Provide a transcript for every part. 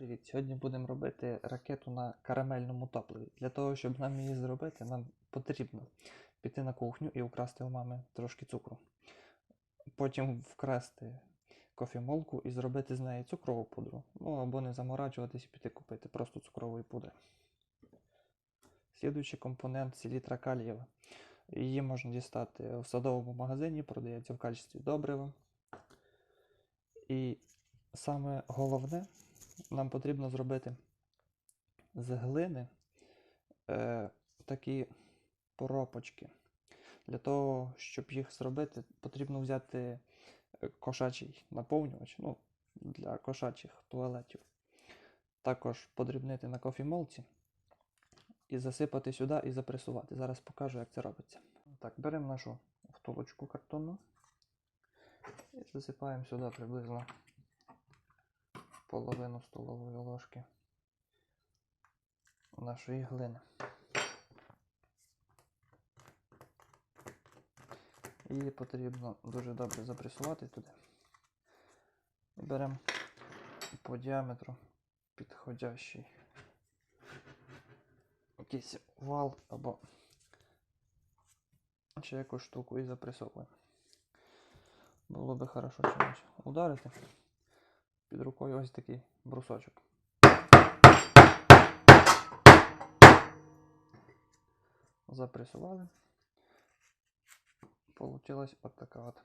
Привіт! Сьогодні будемо робити ракету на карамельному топливі. Для того, щоб нам її зробити, нам потрібно піти на кухню і украсти у мами трошки цукру. Потім вкрасти кофемолку і зробити з неї цукрову пудру. Ну або не заморачуватись і піти купити просто цукрової пудри. Слідуючий компонент селітра калієва. Її можна дістати в садовому магазині, продається в качестві добрива. І саме головне, нам потрібно зробити з глини е, такі поропочки. Для того, щоб їх зробити, потрібно взяти е, кошачий наповнювач ну, для кошачих туалетів. Також подрібнити на кофемолці і засипати сюди і запресувати. Зараз покажу, як це робиться. Так, беремо нашу втулочку картонну і засипаємо сюди приблизно половину столової ложки нашої глини. Її потрібно дуже добре запресувати туди. І беремо по діаметру підходящий якийсь вал або ще якусь штуку і запресовуємо. Було би хорошо чимось ударити. Під рукою ось такий брусочок. Запресували. Получилась от така от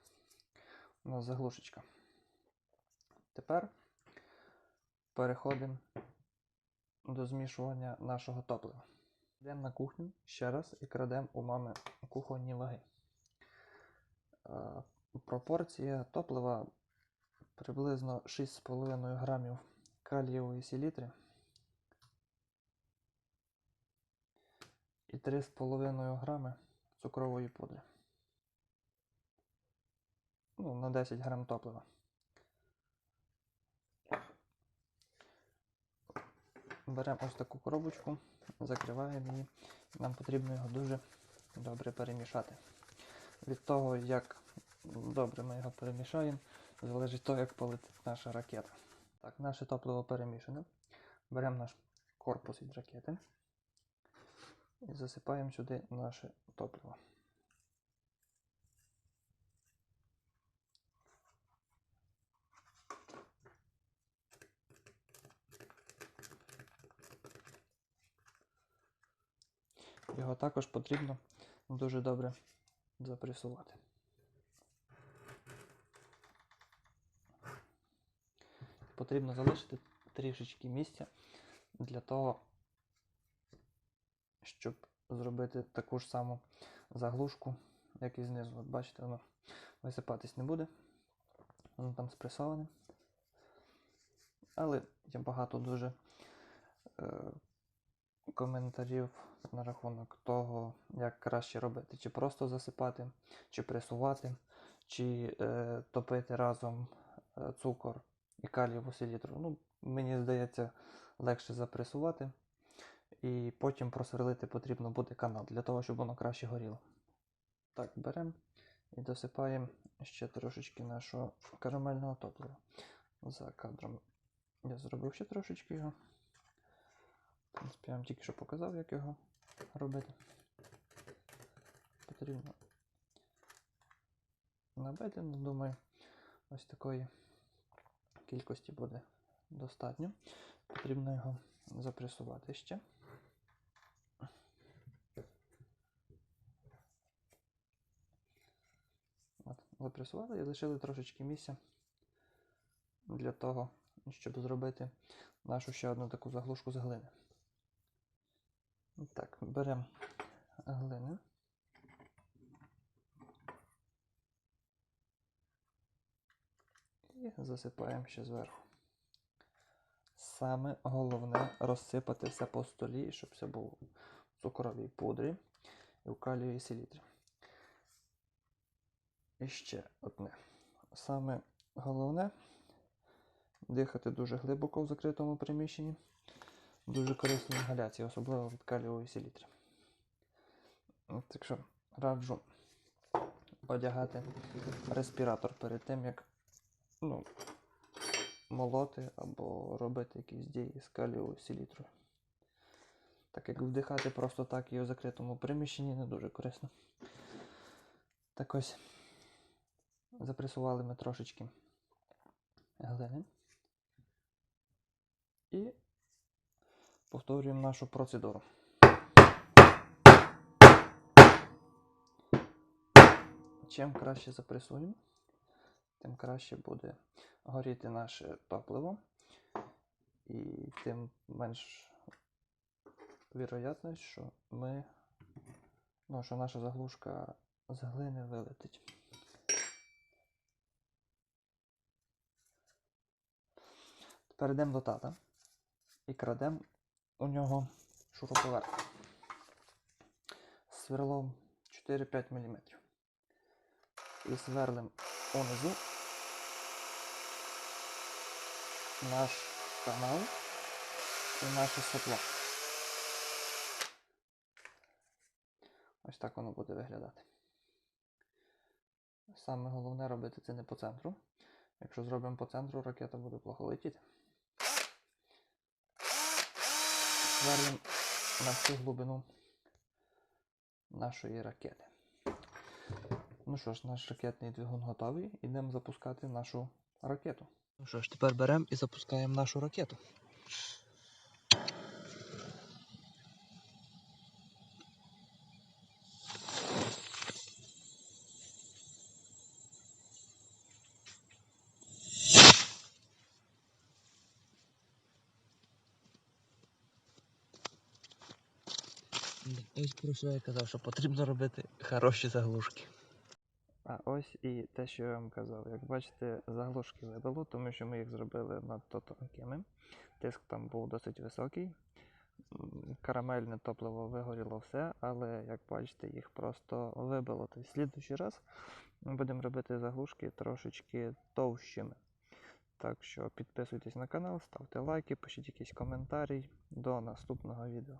у нас заглушечка. Тепер переходимо до змішування нашого топлива. Йдемо на кухню ще раз і крадемо у мами кухонні ваги. Е, Пропорція топлива приблизно 6,5 грамів калієвої селітри і 3,5 грами цукрової пудри. Ну, на 10 грам топлива. Беремо ось таку коробочку, закриваємо її. Нам потрібно його дуже добре перемішати. Від того, як добре ми його перемішаємо, залежить того, як полетить наша ракета. Так, наше топливо перемішане. Беремо наш корпус від ракети і засипаємо сюди наше топливо. Його також потрібно дуже добре запресувати. Потрібно залишити трішечки місця для того, щоб зробити таку ж саму заглушку, як і знизу. От бачите, воно висипатись не буде. Воно там спресоване. Але є багато дуже е, коментарів на рахунок того, як краще робити. Чи просто засипати, чи пресувати, чи е, топити разом е, цукор і калієву селітру. Ну, мені здається, легше запресувати. І потім просверлити потрібно буде канал для того, щоб воно краще горіло. Так, беремо і досипаємо ще трошечки нашого карамельного топлива. За кадром я зробив ще трошечки його. В принципі, я вам тільки що показав, як його робити. Потрібно набедено, думаю, ось такої кількості буде достатньо. Потрібно його запресувати ще. От, запресували і лишили трошечки місця для того, щоб зробити нашу ще одну таку заглушку з глини. Так, беремо глини. І засипаємо ще зверху. Саме головне розсипати все по столі, щоб все було в цукровій пудрі і в калію селітрі. І ще одне. Саме головне дихати дуже глибоко в закритому приміщенні. Дуже корисні інгаляції, особливо від калієвої селітри. Так що раджу одягати респіратор перед тим, як ну, молоти або робити якісь дії з калієвою селітрою. Так як вдихати просто так і в закритому приміщенні не дуже корисно. Так ось запресували ми трошечки глини. І повторюємо нашу процедуру. Чим краще запресуємо, тим краще буде горіти наше топливо, і тим менш вірогідність, що ми, ну, що наша заглушка з глини вилетить. Тепер йдемо до тата і крадемо у нього шуруповерт сверлом 4-5 мм. І сверлим унизу наш канал і наше сопло. Ось так воно буде виглядати. Саме головне робити це не по центру. Якщо зробимо по центру, ракета буде плохо летіти. Сверлимо на всю глибину нашої ракети. Ну що ж, наш ракетний двигун готовий. Ідемо запускати нашу ракету. Ну що ж, тепер беремо і запускаємо нашу ракету. Ось про що я казав, що потрібно робити хороші заглушки. А ось і те, що я вам казав. Як бачите, заглушки вибило, тому що ми їх зробили надто тонкими. Тиск там був досить високий. Карамельне топливо вигоріло все, але як бачите, їх просто вибило. Тобто, слідуючий раз ми будемо робити заглушки трошечки товщими. Так що підписуйтесь на канал, ставте лайки, пишіть якийсь коментарі. До наступного відео.